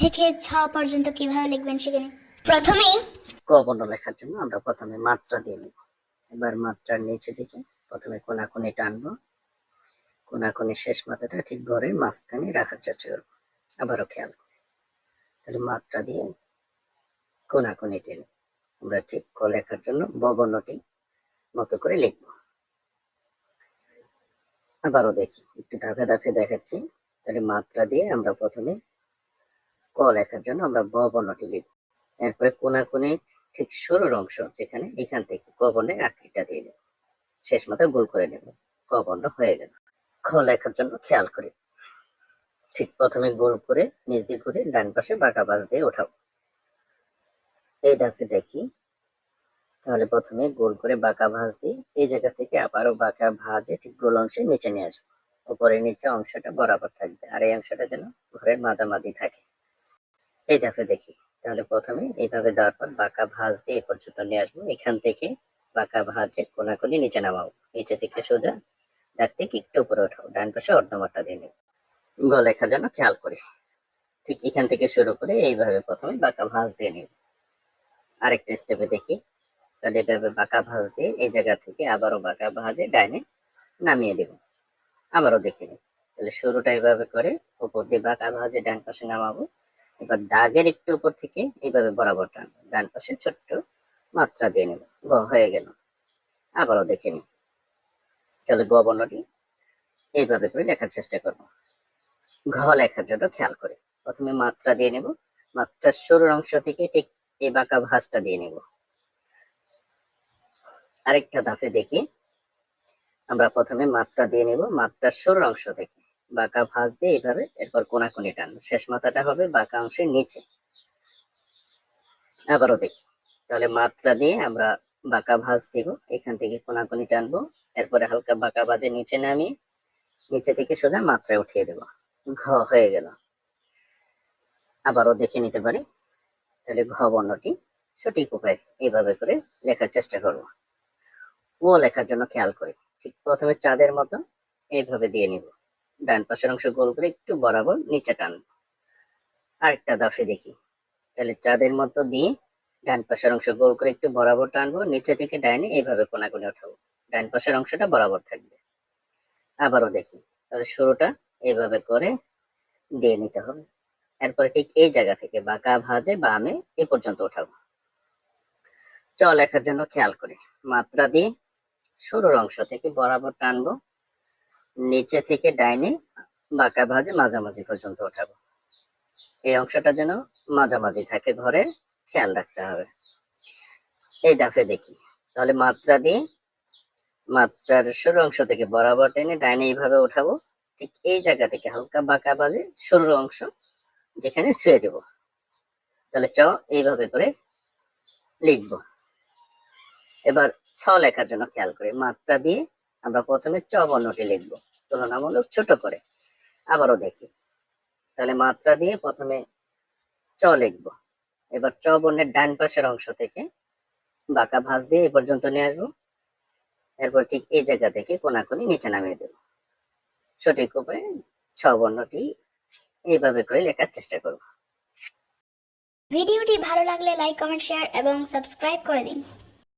থেকে ছ পর্যন্ত কীভাবে লিখবেন সেখানে? প্রথমেই ক বর্ণ লেখার জন্য আমরা প্রথমে মাত্রা দিয়ে নেব। এবার মাত্রার নিচে দিকে প্রথমে কোনাকুনি টানবো। কোনাকুনি শেষ মাথাটা ঠিক ঘরে মাঝখানে রাখার চেষ্টা করব। আবারও খেয়াল তাহলে মাত্রা দিয়ে কোনাকুনি টেনে আমরা ঠিক ক লেখার জন্য বর্ণটি মতো করে লিখব। আবারও দেখি, একটু ধাপে ধাপে দেখাচ্ছি। তাহলে মাত্রা দিয়ে আমরা প্রথমে ক লেখার জন্য আমরা ব বর্ণটি লিখব। এরপরে কোনাকুনি ঠিক শুরুর অংশ, যেখানে এখান থেকে ক বর্ণের আকৃতিটা দিয়ে নেব। শেষ মাথায় গোল করে নেব। ক বর্ণ হয়ে গেল। খ লেখার জন্য খেয়াল করি। ঠিক প্রথমে গোল করে, নিচ দিয়ে ঘুরে ডান পাশে বাঁকা বাস দিয়ে ওঠাও। এই ধাপে দেখি। তাহলে প্রথমে গোল করে বাঁকা ভাঁজ দিয়ে এই জায়গা থেকে আবারও বাঁকা ভাঁজে ঠিক গোল অংশে নিচে নিয়ে আসব। উপরে নিচে অংশটা বরাবর থাকবে। আর এই অংশটা যেন ঘরের মাঝামাঝি থাকে। এই ধাপে দেখি। তাহলে প্রথমে এইভাবে দেওয়ার পর বাঁকা ভাঁজ দিয়ে এই পর্যন্ত নিয়ে আসব। এখান থেকে বাঁকা ভাঁজে কোনাকুনি নিচে নামাবো। নিচে থেকে সোজা দাগ থেকে একটু উপরে ওঠাও ডান পাশে অর্ধমাত্রা দিয়ে নেব। লেখার জন্য খেয়াল করি। ঠিক এখান থেকে শুরু করে এইভাবে প্রথমে বাঁকা ভাঁজ দিয়ে নিব। আরেকটা স্টেপে দেখি। তাহলে এভাবে বাঁকা ভাঁজ দিয়ে এই জায়গা থেকে আবারও বাঁকা ভাঁজে ডাইনে নামিয়ে দেব। আবারও দেখে নিই। তাহলে শুরুটা এইভাবে করে উপর দিয়ে বাঁকা ভাঁজে ডান পাশে নামাবো। এবার দাগের একটু উপর থেকে এইভাবে বরাবর টানবো ডান পাশে ছোট্ট মাত্রা দিয়ে নেব। গ হয়ে গেল। আবারও দেখে নিই। তাহলে গ বর্ণটি এইভাবে করে লেখার চেষ্টা করব। ঘ লেখার জন্য খেয়াল করে। প্রথমে মাত্রা দিয়ে নেব। মাত্রার শুরুর অংশ থেকে ঠিক এই বাঁকা ভাঁজটা দিয়ে নেব। আরেকটা ধাপে দেখি। আমরা প্রথমে মাত্রা দিয়ে নেব। মাত্রার শুরুর অংশ থেকে। বাঁকা ভাঁজ দিয়ে এইভাবে এরপর কোনাকুনি টানবো। শেষ মাথাটা হবে বাঁকা অংশের নিচে। আবারও দেখি। তাহলে মাত্রা দিয়ে আমরা বাঁকা ভাঁজ দিব। এখান থেকে কোনাকুনি টানবো। এরপরে হালকা বাঁকা ভাঁজে নিচে নামিয়ে নিচে থেকে সোজা মাত্রায় উঠিয়ে দেব। ঘ হয়ে গেল। আবারও দেখে নিতে পারি। তাহলে ঘ বর্ণটি সঠিক উপায় এইভাবে করে লেখার চেষ্টা করব। ও লেখার জন্য খেয়াল করি। ঠিক প্রথমে চাঁদের মতো এইভাবে দিয়ে নিব। ডান পাশের অংশ গোল করে একটু বরাবর নিচে টানবো আরেকটা দশে দেখি। তাহলে চাঁদের মতো দিয়ে ডান পাশের অংশ গোল করে একটু বরাবর টানবো, নিচে থেকে ডাইনে এইভাবে কোনাকুনি ওঠাবো। ডান পাশের অংশটা বরাবর থাকবে। আবারও দেখি। তাহলে শুরুটা এইভাবে করে দিয়ে নিতে হবে। এরপরে ঠিক এই জায়গা থেকে বাঁকা ভাজে বামে এ পর্যন্ত ওঠাবো। চ লেখার জন্য খেয়াল করি। মাত্রা দিয়ে শুরুর অংশ থেকে বরাবর টানবো। নিচে থেকে ডাইনে বাঁকা ভাজে মাঝামাঝি পর্যন্ত ওঠাবো। এই অংশটা যেন মাঝামাঝি থাকে ঘরে, খেয়াল রাখতে হবে। এই দাফে দেখি। তাহলে মাত্রা দিয়ে মাত্রার শুরু অংশ থেকে বরাবর টেনে ডাইনে এইভাবে উঠাবো ঠিক এই জায়গা থেকে হালকা বাঁকা বাজে শুরুর অংশ যেখানে শুয়ে দেব। তাহলে চ, এইভাবে করে লিখব। এবার ছ লেখার জন্য খেয়াল করে মাত্রা দিয়ে আমরা প্রথমে চ বর্ণটি লিখব। তুলনামূলক ছোট করে। আবারও দেখি। তাহলে মাত্রা দিয়ে প্রথমে চ লিখব। এবার চ বর্ণের ডান পাশের অংশ থেকে বাঁকা ভাঁজ দিয়ে এ পর্যন্ত নিয়ে আসব। এরপর ঠিক এই জায়গা থেকে কোনাকুনি নিচে নামিয়ে দেব। সঠিক উপায়ে ছ বর্ণটি এইভাবে করে লেখার চেষ্টা করব। ভিডিওটি ভালো লাগলে লাইক, কমেন্ট, শেয়ার এবং সাবস্ক্রাইব করে দিন।